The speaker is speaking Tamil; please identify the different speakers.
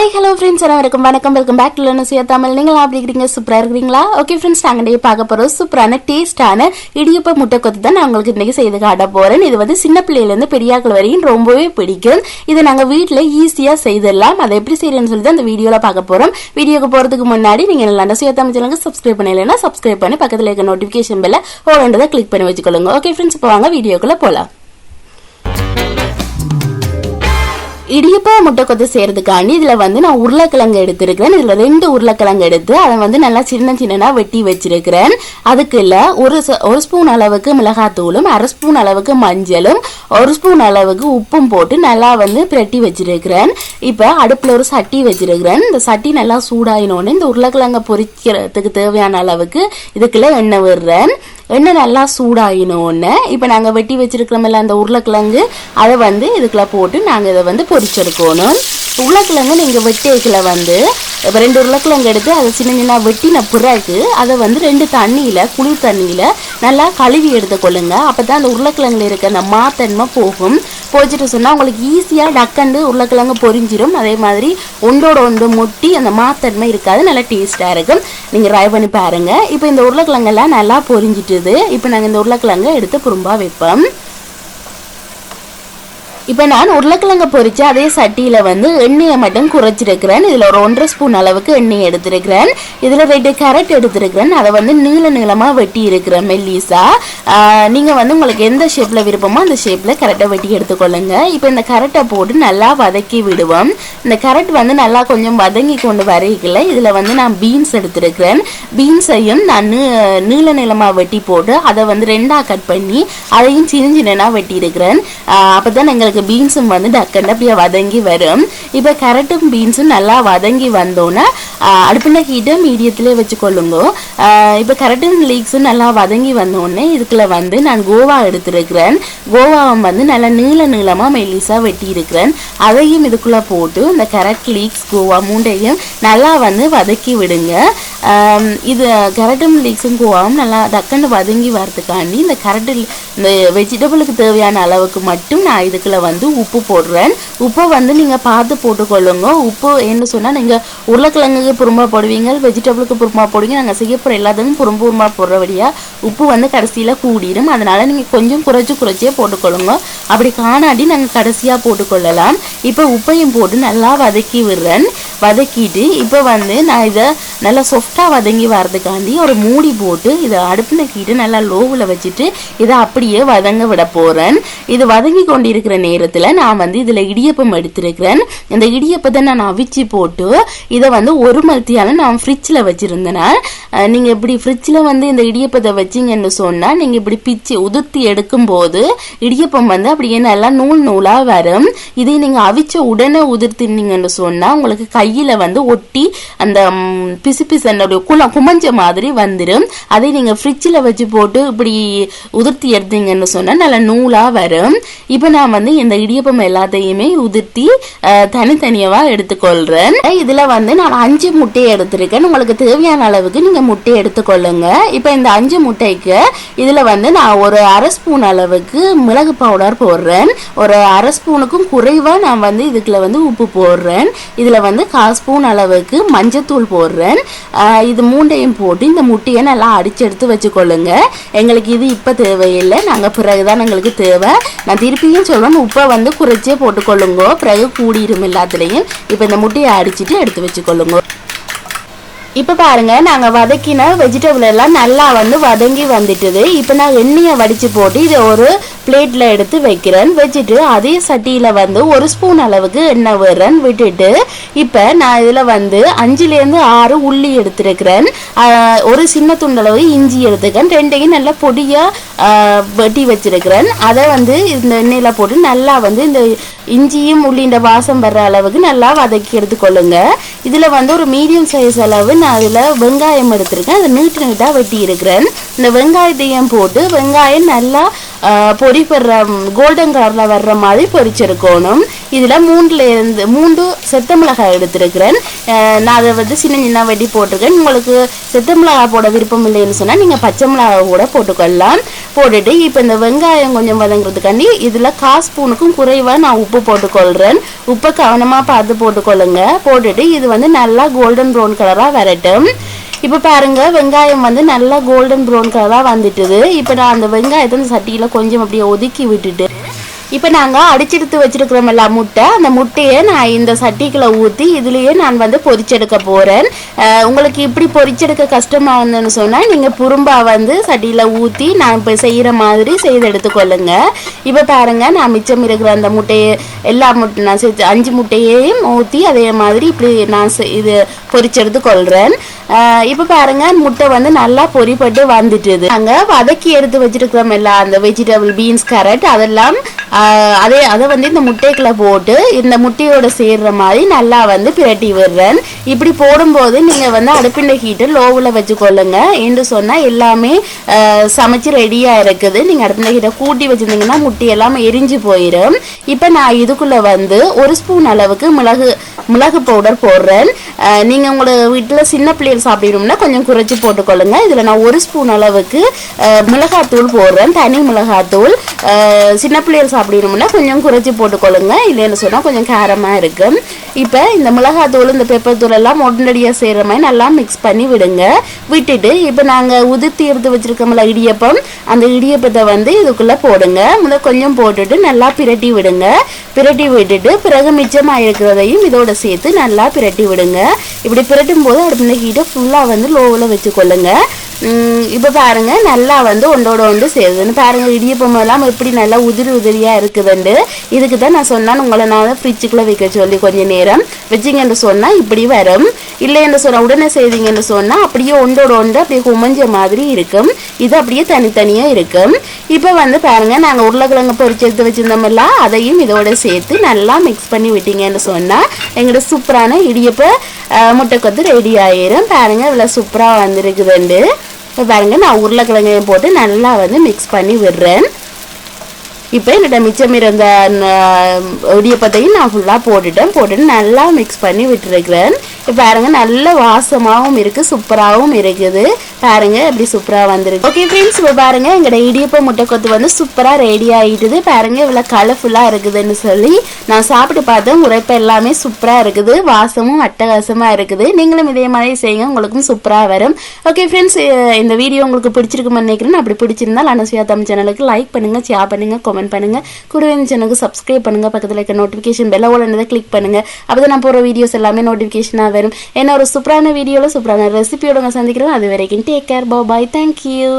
Speaker 1: ஹாய் ஹலோ ஃப்ரெண்ட்ஸ் அனைவருக்கும் வணக்கம். Welcome back to learners Tamil நீங்கள் அப்படி இருக்கிறீங்க? சூப்பராக இருக்கிறீங்களா? ஓகே ஃப்ரெண்ட்ஸ் நாங்கள் இன்றைக்கி பார்க்க போகிறோம் சூப்பரான டேஸ்டான இடியப்ப முட்டை கொத்து தான் நான் உங்களுக்கு இன்றைக்கி செய்து காட்ட போகிறேன் இது வந்து சின்ன பிள்ளையிலேருந்து பெரியாக்கள் வரையும் ரொம்பவே பிடிக்கும். இதை நாங்கள் வீட்டில் ஈஸியாக செய்திடலாம். அதை எப்படி செய்யறேன்னு சொல்லி தான் இந்த வீடியோவில் பார்க்க போகிறோம் வீடியோக்கு போகிறதுக்கு முன்னாடி நீங்கள் நல்லா சுய தமிழ் சேனலுக்கு சப்ஸ்கிரைப் பண்ணலைன்னா சப்ஸ்கிரைப் பண்ணி பக்கத்தில் இருக்க நோட்டிஃபிகேஷன் பெல்ல ஓடன்றதை கிளிக் பண்ணி வச்சுக்கொள்ளுங்க. ஓகே ஃப்ரெண்ட்ஸ் இப்போ வாங்க வீடியோக்குள்ளே போகலாம் இடியப்பா முட்டை கொத்து செய்யறதுக்காண்டி இதுல வந்து நான் உருளைக்கிழங்கு எடுத்திருக்கிறேன். இதுல ரெண்டு உருளைக்கிழங்கு எடுத்து அதை வந்து நல்லா சின்ன சின்னதாக வெட்டி வச்சிருக்கிறேன். அதுக்கு இல்ல ஒரு ஒரு ஸ்பூன் அளவுக்கு மிளகாத்தூளும் அரை ஸ்பூன் அளவுக்கு மஞ்சளும் ஒரு ஸ்பூன் அளவுக்கு உப்பும் போட்டு நல்லா வந்து பிரட்டி வச்சிருக்கிறேன். இப்ப அடுப்புல ஒரு சட்டி வச்சிருக்கிறேன். இந்த சட்டி நல்லா சூடாயினோன்னு இந்த உருளைக்கிழங்க பொரிக்கிறதுக்கு தேவையான அளவுக்கு இதுக்குள்ள எண்ணெய் விடுறேன். எண்ணெய் நல்லா சூடாயினோன்னு இப்போ நாங்கள் வெட்டி வச்சிருக்கிறோமில்ல அந்த உருளைக்கிழங்கு அதை வந்து இதுக்குள்ள போட்டு நாங்கள் இதை வந்து பொரிச்செடுக்கணும். உருளைக்கிழங்கு நீங்கள் வெட்டேக்கில் வந்து இப்போ ரெண்டு உருளைக்கிழங்கு எடுத்து அதை சின்ன சின்ன வெட்டின பிறகு அதை வந்து ரெண்டு தண்ணியில் குளிர் தண்ணியில் நல்லா கழுவி எடுத்துக்கொள்ளுங்க. அப்போ தான் அந்த உருளைக்கிழங்குல இருக்க அந்த மாத்தன்மை போகும். போச்சுட்டு சொன்னால் உங்களுக்கு ஈஸியாக டக்கண்டு உருளைக்கிழங்கு பொரிஞ்சிடும் அதே மாதிரி ஒன்றோட ஒன்று முட்டி அந்த மாத்தன்மை இருக்காது. நல்லா டேஸ்ட்டாக இருக்கும். நீங்கள் ட்ரை பண்ணி பாருங்கள் இப்போ இந்த உருளைக்கிழங்கெல்லாம் நல்லா பொரிஞ்சிட்டுது. இப்போ நாங்கள் இந்த உருளைக்கிழங்கை எடுத்து குறும்பாக வைப்போம். இப்போ நான் உருளைக்கிழங்க பொறிச்சு அதே சட்டியில் வந்து எண்ணெயை மட்டும் குறைச்சிருக்கிறேன். இதில் ஒரு ஒன்றரை ஸ்பூன் அளவுக்கு எண்ணெய் எடுத்திருக்கிறேன். இதில் ரெண்டு கேரட் எடுத்திருக்கிறேன். அதை வந்து நீள நீளமாக வெட்டி இருக்கிறேன் மெல்லிசா. நீங்கள் வந்து உங்களுக்கு எந்த ஷேப்பில் விருப்பமோ அந்த ஷேப்பில் கரெக்டாக வெட்டி எடுத்துக்கொள்ளுங்க. இப்போ இந்த கரெக்டை போட்டு நல்லா வதக்கி விடுவோம். இந்த கரெட் வந்து நல்லா கொஞ்சம் வதங்கி கொண்டு வரைக்கல. இதில் வந்து நான் பீன்ஸ் எடுத்திருக்கிறேன். பீன்ஸையும் நான் நீள நீளமாக வெட்டி போட்டு அதை வந்து ரெண்டாக கட் பண்ணி அதையும் சின்ன சின்னனாக வெட்டி இருக்கிறேன் அப்போ தான் எங்களுக்கு பீன்ஸும் வந்து டக்குன்னு அப்படியே வதங்கி வரும். இப்போ கேரட்டும் பீன்ஸும் நல்லா வதங்கி வந்தோன்னே அடுப்பில் ஹீட்டை மீடியத்திலே வச்சுக்கொள்ளுங்க. இப்போ கேரட்டும் லீக்ஸும் நல்லா வதங்கி வந்தோடனே இதுக்குள்ள வந்து நான் கோவா எடுத்திருக்கிறேன். கோவாவை வந்து நல்லா நீள நீளமாக மெல்லிஸாக வெட்டி இருக்கிறேன் அதையும் இதுக்குள்ளே போட்டு இந்த கேரட் லீக்ஸ் கோவா மூண்டையும் நல்லா வந்து வதக்கி விடுங்க. இது கேரட்டும் லீக்ஸும் கோவாவும் நல்லா டக்குன்னு வதங்கி வரதுக்காண்டி இந்த கேரட் இந்த வெஜிடபிளுக்கு தேவையான அளவுக்கு மட்டும் நான் இதுக்குள்ளே வந்து உப்பு போடுறேன். உப்பை வந்து நீங்கள் பார்த்து போட்டுக்கொள்ளுங்க. உப்பு என்ன சொன்னால் நீங்கள் உருளைக்கிழங்குக்கு புறமா போடுவீங்க வெஜிடபிளுக்கு புறமா போடுவீங்க நாங்கள் செய்யப்படுற எல்லாத்துக்கும் புறம்பு புறம்பா போடுறபடியாக உப்பு வந்து கடைசியில் கூடிடும் அதனால் நீங்கள் கொஞ்சம் குறைச்சி குறைச்சியே போட்டுக்கொள்ளுங்க. அப்படி காணாடி நாங்கள் கடைசியாக போட்டுக்கொள்ளலாம். இப்போ உப்பையும் போட்டு நல்லா வதக்கி விடுறேன். வதக்கிட்டு இப்போ வந்து நான் இதை நல்லா சாஃப்டாக வதங்கி வரதுக்காண்டி ஒரு மூடி போட்டு இதை அடுப்பில் கீட்டு நல்லா லோவில் வச்சுட்டு இதை அப்படியே வதங்க விட போகிறேன் இது வதங்கி கொண்டிருக்கிற நேரத்தில் நான் வந்து இதில் இடியப்பம் எடுத்திருக்கிறேன். இந்த இடியப்பத்தை நான் அவிச்சு போட்டு இதை வந்து ஒரு மத்தியால நான் ஃப்ரிட்ஜில் வச்சுருந்தேன் நீங்கள் இப்படி ஃப்ரிட்ஜில் வந்து இந்த இடியப்பத்தை வச்சிங்கன்னு சொன்னால் நீங்கள் இப்படி பிச்சு உதிர்த்தி எடுக்கும்போது இடியப்பம் வந்து அப்படியே நல்லா நூல் நூலாக வரும். இதை நீங்கள் அவிச்ச உடனே உதிர்த்தினீங்கன்னு சொன்னால் உங்களுக்கு கையில் வந்து ஒட்டி அந்த பிசு பிசனுடைய குள குமஞ்ச மாதிரி வந்துடும் அதை நீங்கள் ஃப்ரிட்ஜில் வச்சு போட்டு இப்படி உதிர்த்தி எடுத்தீங்கன்னு சொன்னால் நல்லா நூலாக வரும். இப்போ நான் வந்து இந்த இடியப்பம் எல்லாத்தையுமே உதிர்த்தி தனித்தனியவா எடுத்துக்கொள்றேன். எடுத்துக்கொள்கிறேன் இதில் வந்து நான் அஞ்சு முட்டையை எடுத்திருக்கேன். உங்களுக்கு தேவையான அளவுக்கு நீங்கள் முட்டையை எடுத்துக்கொள்ளுங்க. இப்போ இந்த அஞ்சு முட்டைக்கு இதில் வந்து நான் ஒரு அரை ஸ்பூன் அளவுக்கு மிளகு பவுடர் போடுறேன். ஒரு அரை ஸ்பூனுக்கும் குறைவாக நான் வந்து இதுக்குள்ள வந்து உப்பு போடுறேன். இதில் வந்து கால் ஸ்பூன் அளவுக்கு மஞ்சத்தூள் போடுறேன். இது மூண்டையும் போட்டு இந்த முட்டையை நல்லா அடிச்செடுத்து வச்சுக்கொள்ளுங்க. எங்களுக்கு இது இப்போ தேவையில்லை. நாங்கள் பிறகுதான் எங்களுக்கு தேவை. நான் திருப்பியும் சொல்றேன். உப்பை வந்து குறைச்சே போட்டுக்கொள்ளுங்க. பிறகு கூடிரும் எல்லாத்துலேயும் இப்போ இந்த முட்டையை அடிச்சுட்டு எடுத்து வச்சுக்கொள்ளுங்க. இப்போ பாருங்க நாங்கள் வதக்கின வெஜிடபிள் எல்லாம் நல்லா வந்து வதங்கி வந்துட்டுது. இப்போ நான் எண்ணெயை வடித்து போட்டு இதை ஒரு பிளேட்டில் எடுத்து வைக்கிறேன். வச்சுட்டு அதே சட்டியில் வந்து ஒரு ஸ்பூன் அளவுக்கு எண்ணெய் விடுறேன். விட்டுட்டு இப்போ நான் இதில் வந்து அஞ்சுலேருந்து ஆறு உள்ளி எடுத்துருக்கிறேன். ஒரு சின்ன துண்டளவு இஞ்சி எடுத்துக்கிறேன். ரெண்டையும் நல்லா பொடியாக வெட்டி வச்சிருக்கிறேன். அதை வந்து இந்த எண்ணெயில் போட்டு நல்லா வந்து இந்த இஞ்சியும் உள்ளின்ற வாசம் வர்ற அளவுக்கு நல்லா வதக்கி எடுத்துக்கொள்ளுங்கள் இதுல வந்து ஒரு மீடியம் சைஸ் அளவு நான் அதுல வெங்காயம் எடுத்திருக்கேன். அதை நீட்டு நீட்டாக வெட்டி இருக்கிறேன் இந்த வெங்காயத்தையும் போட்டு வெங்காயம் நல்லா பொறி பெற கோல்டன் கலரில் வர்ற மாதிரி பொரிச்சிருக்கணும் இதில் மூன்றுலேருந்து மூன்று செத்த மிளகாய் எடுத்திருக்கிறேன். நான் அதை வந்து சின்ன சின்ன வெட்டி போட்டிருக்கேன். உங்களுக்கு செத்த மிளகாய் போட விருப்பம் இல்லைன்னு சொன்னால் நீங்கள் பச்சை மிளகாய் கூட போட்டுக்கொள்ளலாம். போட்டுட்டு இப்போ இந்த வெங்காயம் கொஞ்சம் வதங்குறதுக்காண்டி இதில் கால் ஸ்பூனுக்கும் குறைவாக நான் உப்பு போட்டுக்கொள்கிறேன் உப்பை கவனமாக பார்த்து போட்டுக்கொள்ளுங்க. போட்டுட்டு இது வந்து நல்லா கோல்டன் ப்ரௌன் கலராக வரட்டும். இப்போ பாருங்க வெங்காயம் வந்து நல்லா கோல்டன் ப்ரௌன் கலராக வந்துட்டுது. இப்போ நான் அந்த வெங்காயத்தை அந்த சட்டியில் கொஞ்சம் அப்படியே ஒதுக்கி விட்டுட்டு இப்போ நாங்கள் அடிச்செடுத்து வச்சிருக்கிறோம்ல முட்டை. அந்த முட்டையை நான் இந்த சட்டிக்குள்ளே ஊற்றி இதுலேயே நான் வந்து பொரிச்செடுக்க போகிறேன் உங்களுக்கு இப்படி பொரிச்செடுக்க கஷ்டமாக இருந்ததுன்னு சொன்னால் நீங்கள் புரும்பா வந்து சட்டியில் ஊற்றி நான் இப்போ செய்கிற மாதிரி செய்து எடுத்துக்கொள்ளுங்க இப்போ பாருங்க நான் மிச்சம் இருக்கிற அந்த முட்டையை எல்லா முட்டை நான் செஞ்சு அஞ்சு முட்டையையும் ஊற்றி அதே மாதிரி இப்படி நான் இது பொரிச்செடுத்து கொள்கிறேன் இப்போ பாருங்க முட்டை வந்து நல்லா பொரிப்பட்டு வந்துட்டுது. நாங்கள் வதக்கி எடுத்து வச்சிருக்கிறோம் எல்லாம் அந்த வெஜிடபிள் பீன்ஸ் கேரட் அதெல்லாம் அதே அதை வந்து இந்த முட்டைக்குள்ள போட்டு இந்த முட்டையோட சேர்ற மாதிரி நல்லா வந்து பிரட்டி விடுறேன். இப்படி போடும்போது நீங்கள் வந்து அடுப்பிண்ட ஹீட்டு லோவில் வச்சுக்கொள்ளுங்க. என்று சொன்னால் எல்லாமே சமைச்சு ரெடியாக இருக்குது. நீங்கள் அடுப்பிண்ட ஹீட்டை கூட்டி வச்சிருந்தீங்கன்னா முட்டை எல்லாம் எரிஞ்சு போயிடும் இப்போ நான் இதுக்குள்ளே வந்து ஒரு ஸ்பூன் அளவுக்கு மிளகு மிளகு பவுடர் போடுறேன். நீங்கள் நீங்க உங்களோட வீட்டில் சின்ன பிள்ளைகள் சாப்பிடணும்னா கொஞ்சம் குறைச்சி போட்டுக்கொள்ளுங்க. இதில் நான் ஒரு ஸ்பூன் அளவுக்கு மிளகாத்தூள் போடுறேன். தனி மிளகாத்தூள். சின்ன பிள்ளைகள் சாப்பிடணும்னா கொஞ்சம் குறைச்சி போட்டுக்கொள்ளுங்க. இல்லைன்னு சொன்னால் கொஞ்சம் காரமாக இருக்கும் இப்போ இந்த மிளகாத்தூள் இந்த பெப்பர் தூள் எல்லாம் உடனடியாக செய்கிற மாதிரி நல்லா மிக்ஸ் பண்ணி விடுங்க. விட்டுட்டு இப்போ நாங்கள் உதிர்த்தி எடுத்து வச்சுருக்கோம்ல இடியப்பம் அந்த இடியப்பத்தை வந்து இதுக்குள்ளே போடுங்க. முதல் கொஞ்சம் போட்டுட்டு நல்லா பிரட்டி விடுங்க. பிரட்டி விட்டுட்டு பிறகு மிச்சமாக இருக்கிறதையும் இதோட சேர்த்து நல்லா பிரட்டி விடுங்க. இப்படி பிரட்டும் போது அடுப்பு ஹீட்டை ஃபுல்லாக வந்து லோவில் வச்சுக்கொள்ளுங்க. இப்போ பாருங்க நல்லா வந்து ஒன்றோட ஒன்று சேருதுன்னு பாருங்கள் இடியப்பம் எல்லாம் எப்படி நல்லா உதிரி உதிரியாக இருக்குதுண்டு. இதுக்கு தான் நான் சொன்னால் உங்களை நான் ஃப்ரிட்ஜுக்குள்ளே வைக்க சொல்லி கொஞ்சம் நேரம். வச்சிங்கன்னு சொன்னால் இப்படி வரும். இல்லை என்று சொன்னால் உடனே செய்தீங்கன்னு சொன்னால் அப்படியே ஒன்றோட ஒன்று அப்படியே குமஞ்ச மாதிரி இருக்கும். இது அப்படியே தனித்தனியாக இருக்கும். இப்போ வந்து பாருங்க நாங்கள் உருளைக்கிழங்கு பொரிச்சு எடுத்து அதையும் இதோட சேர்த்து நல்லா மிக்ஸ் பண்ணி விட்டீங்கன்னு சொன்னால் எங்களோட சூப்பரான இடியப்ப முட்டைக்கொத்து ரெடி ஆயிரும். பாருங்க இவ்வளோ சூப்பராக வந்துருக்குதுண்டு. இப்போ பாருங்க நான் உருளைக்கிழங்கையும் போட்டு நல்லா வந்து மிக்ஸ் பண்ணி விடுறேன். இப்போ என்னோட மிச்சம் இருந்த இடியப்பத்தையும் நான் ஃபுல்லாக போட்டுட்டேன். போட்டுட்டு நல்லா மிக்ஸ் பண்ணி விட்டுருக்கிறேன். பாருங்க நல்ல வாசமாகவும் இருக்குது சூப்பராகவும் இருக்குது. பாருங்க எப்படி சூப்பராக வந்திருக்கு. ஓகே ஃப்ரெண்ட்ஸ் இப்போ பாருங்க எங்களோட இடியப்ப முட்டைக்கொத்து வந்து சூப்பராக ரெடி ஆகிட்டுது பாருங்க இவ்வளோ கலர்ஃபுல்லாக இருக்குதுன்னு சொல்லி நான் சாப்பிட்டு பார்த்தேன். உரைப்பு எல்லாமே சூப்பராக இருக்குது. வாசமும் அட்டகாசமாக இருக்குது. நீங்களும் இதே மாதிரி செய்யுங்க உங்களுக்கும் சூப்பராக வரும். ஓகே ஃப்ரெண்ட்ஸ் இந்த வீடியோ உங்களுக்கு பிடிச்சிருக்குமென்னு நினைக்கிறேன். அப்படி பிடிச்சிருந்தால் அனசுயா தமிழ் சேனலுக்கு லைக் பண்ணுங்கள் ஷேர் பண்ணுங்கள் கமெண்ட் பண்ணுங்க. கூடவே இந்த சேனலுக்கு சப்ஸ்கிரைப் பண்ணுங்கள் பக்கத்தில் இருக்க நோட்டிஃபிகேஷன் பெல்ல உடனே கிளிக் பண்ணுங்கள் அப்போ தான் நான் போகிற வீடியோஸ் எல்லாமே நோட்டிஃபிகேஷனாக வரும். என்ன ஒரு சூப்பரான வீடியோவில் சூப்பரான ரெசிபியோட நான் சந்திக்கிறேன். அது வரைக்கும் டேக் கேர் பாய் தேங்க்யூ